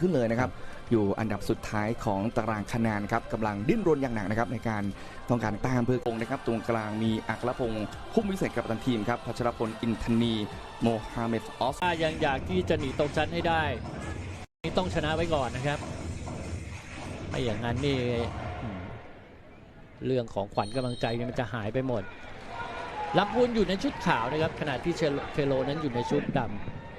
ขึ้นเลยนะครับ อยู่อันดับสุดท้ายของตารางคะแนนครับกำลังดิ้นรนอย่างหนักนะครับในการต้องการตามเพื่อคงนะครับ ตรงกลางมีอัครพงศ์พุ่มวิเศษกับตันทีมครับพัชรพลอินทนีโมฮัมเหม็ดออฟถ้ายังอยากที่จะหนีตกชั้นให้ได้นี่ต้องชนะไว้ก่อนนะครับไม่อย่างนั้นนี่เรื่องของขวัญกำลังใจมันจะหายไปหมดลำพูนอยู่ในชุดขาวนะครับขณะที่เชโลเทโลนั้นอยู่ในชุดดำ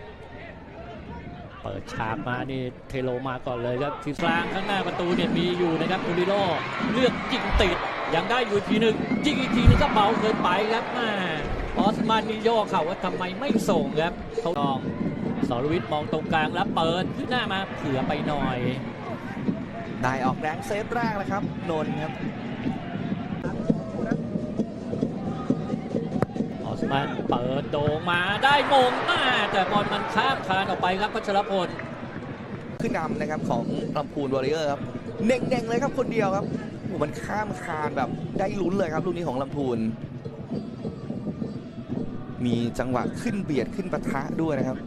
เปิดฉากมานี่เทโลมาก่อนเลยครับทีกลางข้างหน้าประตูเนี่ยมีอยู่นะครับบูริโลเลือกยิงติดยังได้อยู่ทีหนึ่งยิงอีกทีนึงก็เบาเกินไปครับแม่ออสมานนี่ย่อเข่าว่าทำไมไม่ส่งครับเขาลองสรวิทย์มองตรงกลางแล้วเปิดขึ้นหน้ามาเผื่อไปหน่อย ได้ออกแรงเซฟแรกแล้วครับนนท์ครับออสมันเปิ ดโด่งมาได้มงมาแต่บอลมันข้ามคานออกไปครับพัชรพลขึ้นนำนะครับของลำพูนวอริเออร์ครับเน่งๆเลยครับคนเดียวครับโอ้มันข้ามคานแบบได้ลุ้นเลยครับลูกนี้ของลำพูน มีจังหวะขึ้นเบียดขึ้นปะทะด้วยนะครับ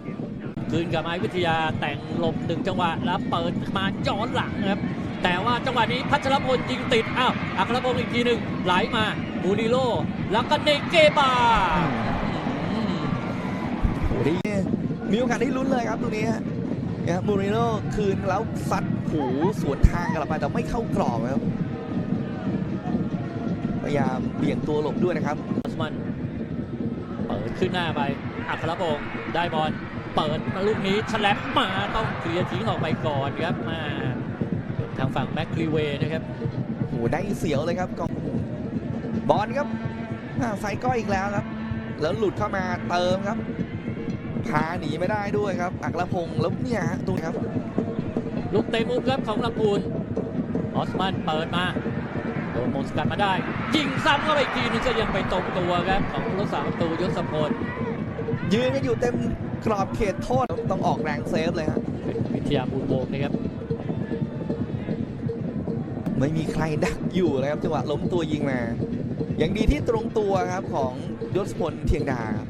คืนกับไม้วิทยาแต่งหลบหนึ่งจังหวะแล้วเปิดมาย้อนหลังครับแต่ว่าจังหวะนี้พัชรพลยิงติดอ้าวอัครพงศ์อีกทีหนึ่งไหลมาบูริโลแล้วก็เนเกบาอืมโอ้โหได้มีโอกาสได้ลุ้นเลยครับตรงนี้ฮะเนี่ยครับมูริโน่คืนแล้วซัดหูสวนทางกลับไปแต่ไม่เข้ากรอบครับพยายามเบี่ยงตัวหลบด้วยนะครับออสมันเปิดขึ้นหน้าไปอัครพงศ์ได้บอลเปิดมาลูกนี้ฉลับมาต้องเคลียร์ทิ้งออกไปก่อนครับมาทางฝั่งแม็กคลีเวย์นะครับโอ้โหได้เสียวเลยครับกองบอลครับอ่าไซก้อยอีกแล้วครับ แล้วหลุดเข้ามาเติมครับ พาหนีไม่ได้ด้วยครับ อักรพงศ์แล้วเนี่ยฮะตรงนี้ครับ ลูกเตะมุมครับของลำพูนออสมันเปิดมาโดนมงสกัดมาได้ ยิงซ้ำเข้าไปอีกทีนึงก็ยังไปตรงตัวครับของผู้รักษาประตูยศพลยืนกันอยู่เต็มกรอบเขตโทษต้องออกแรงเซฟเลยฮะเป็นวิทยาบุญวงศ์นะครับไม่มีใครดักอยู่นะครับจังหวะล้มตัวยิงมา อย่างดีที่ตรงตัวครับของยศพลเทียงดาครับ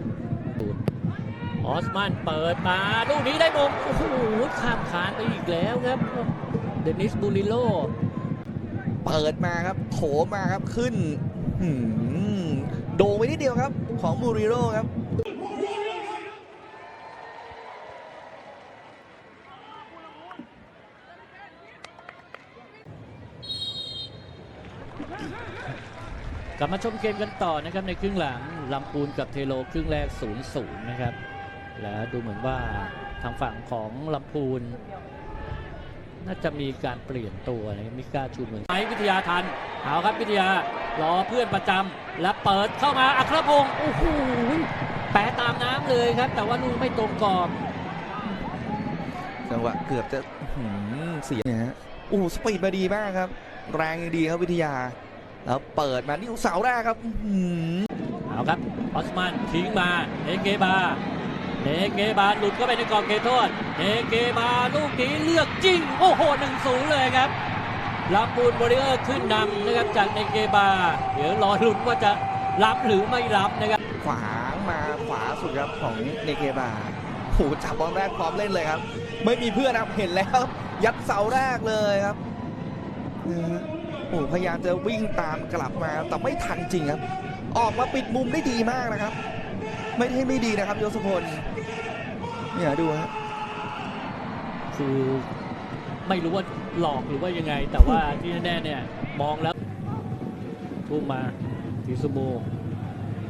ออสมันเปิดมาลูกนี้ได้มงโอ้โหข้ามคานไปอีกแล้วครับ เดนิสบูริโล เปิดมาครับโถมมาครับขึ้นหืมโด่งไปนิดเดียวครับ ของมูริโร่ครับกลับมาชมเกมกันต่อนะครับในครึ่งหลังลำพูนกับเทโลครึ่งแรก 0-0 นะครับ และดูเหมือนว่าทางฝั่งของลำพูน น่าจะมีการเปลี่ยนตัวนะครับมิก้าชูเมืองไม้วิทยาทันเอาครับวิทยารอเพื่อนประจำและเปิดเข้ามาอัครพงศ์โอ้โหแปะตามน้ำเลยครับ แต่ว่าลูกไม่ตรงกรอบจังหวะเกือบจะหืมเสียเนี่ยฮะโอ้โหสปีดมาดีมากครับ แรงดีครับวิทยา แล้วเปิดมานี่เสาแรกครับอื้อหือเอาครับออสมันทิ้งมาเนเกบา เนเกบาหลุดเข้าไปในกรอบเขตโทษเนเกบาลูกนี้เลือกจริง โอ้โหหนึ่งศูนย์เลยครับลำปูนบริเออร์ขึ้นนำนะครับจากเนเกบาเดี๋ยวรอลุ้นว่าจะรับหรือไม่รับนะครับ ขวามาขวาสุดครับของเนเกบาโอ้โหจับบอลแรกพร้อมเล่นเลยครับ ไม่มีเพื่อนครับเห็นแล้ว ยัดเสาแรกเลยครับโอ้โหพยายามจะวิ่งตามกลับมาแต่ไม่ทันจริงครับ ออกมาปิดมุมได้ดีมากนะครับ ไม่ใช่ไม่ดีนะครับยศพลเนี่ยดูฮะคือไม่รู้ว่าหลอกหรือว่ายังไง แต่ว่าที่แน่ๆเนี่ยมองแล้วทุ่มมาทิซูโม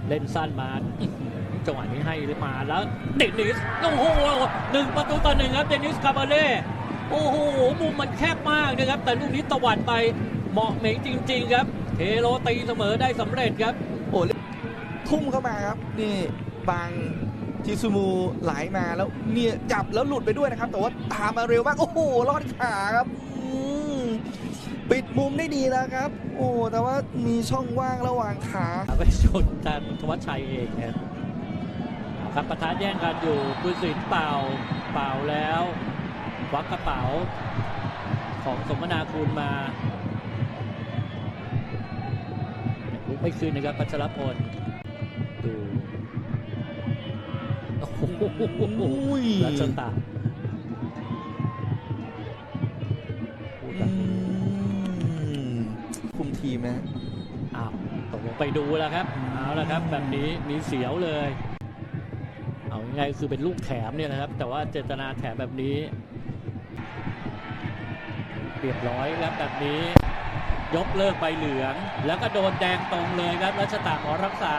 เล่นสั้นมาอื้อหือจังหวะนี้ให้มาแล้วเดนิสโอ้โหหนึ่งประตูต่อหนึ่งครับเดนิสคาบาเล่โอ้โหมุมมันแคบมากนะครับ แต่ลูกนี้ตวัดไปเหมาะเหม่งจริง ๆ ครับเทโลตีเสมอได้สำเร็จครับโอ้ทุ่มเข้ามาครับนี่ บังทิซูมูไหลมาแล้วเนี่ยจับแล้วหลุดไปด้วยนะครับ แต่ว่าตามมาเร็วมาก โอ้โหรอดขาครับปิดมุมได้ดีแล้วครับ โอ้แต่ว่ามีช่องว่างระหว่างขาไปชนทางธวัชชัยเองครับครับประทะแย่งกันอยู่คุณสินเป่าเป่าแล้วควักกระเป๋าของสมนาคุณมาไม่คืนนะครับพัชรพลดู รัชตาคุมทีมหมอ้าวตกลงไปดูแล้วครับ เอาละครับ แบบนี้มีเสียวเลย เอายังไงคือเป็นลูกแถมเนี่ยนะครับ แต่ว่าเจตนาแถมแบบนี้เรียบร้อยแล้วแบบนี้ ยกเลิกไปเหลือง แล้วก็โดนแดงตรงเลยครับรัชตาขอรักษา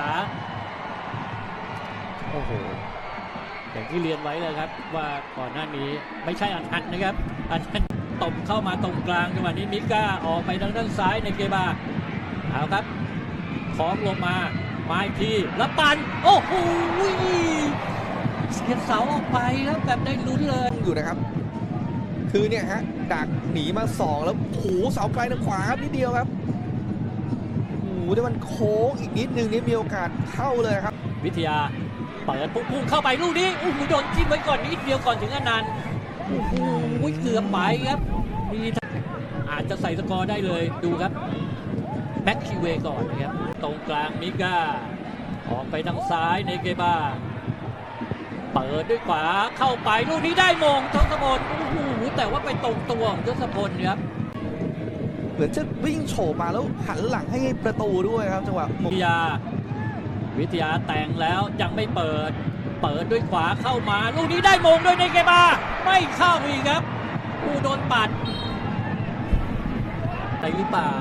โอ้โห อย่างที่เรียนไว้เลยครับว่าก่อนหน้านี้ไม่ใช่อันทันนะครับ อันทันตบเข้ามาตรงกลางจังหวะนี้มิก้าออกไปทางด้านซ้ายในเกบาเอาครับคล้องลงมามาอีกทีแล้วปันโอ้โหเสียบเสาออกไปครับแบบได้ลุ้นเลยอยู่นะครับ คือเนี่ยฮะดักหนีมาสองแล้วโอ้โหเสาไกลทางขวาครับนิดเดียวครับโอ้โหแต่มันโค้งอีกนิดนึงนี่มีโอกาสเข้าเลยครับ วิทยา เปิดปุ๊บพุ่งเข้าไปลูกนี้โอ้โหโดนจิ้มไว้ก่อนนิดเดียวก่อนถึงอนันต์โอ้โหเกือบไปครับมีอาจจะใส่สกอร์ได้เลยดูครับแบ็คคิวเวก่อนนะครับ ตรงกลางมิก้าออกไปทางซ้ายในเกบาเปิดด้วยขวาเข้าไปลูกนี้ได้มงทศพลโอ้โหแต่ว่าไปตรงตัวของทศพลครับเหมือนจะวิ่งโฉบมาแล้วหันหลังให้ประตูด้วยครับจังหวะหมวิทยา วิทยาแต่งแล้วยังไม่เปิด เปิดด้วยขวาเข้ามา ลูกนี้ได้มงด้วยในเกบาไม่เข้าอีกครับผู้โดนปัดไปหรือเปล่า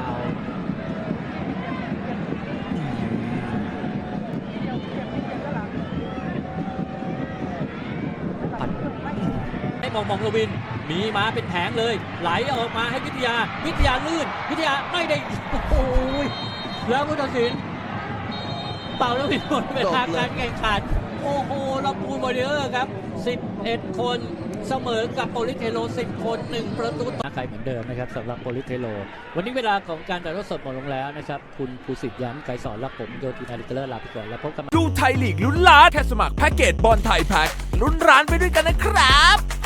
ปัดให้มองมองลวิน มีมาเป็นแผงเลย ไหลออกมาให้วิทยา วิทยาลื่น วิทยาไม่ได้ โอ้โหแล้วผู้ตัดสิน เป่าแล้วผิดหมดเวลาการแข่งขันโอ้โหเราปูนบอเดอร์ครับ 11 คนเสมอกับโปลิเทโล 10 คน 1 ประตูต่อใครเหมือนเดิมนะครับสำหรับโปลิเทโล วันนี้เวลาของการถ่ายทอดสดหมดลงแล้วนะครับ คุณภูสิทธิ์ย้ำไกรสอนและผมโยธินาลิเกเลอร์ลาไปก่อนแล้วพบกันดูไทยลีกลุ้นล้านแค่สมัครแพ็กเกจบอลไทยแพ็กลุ้นร้านไปด้วยกันนะครับ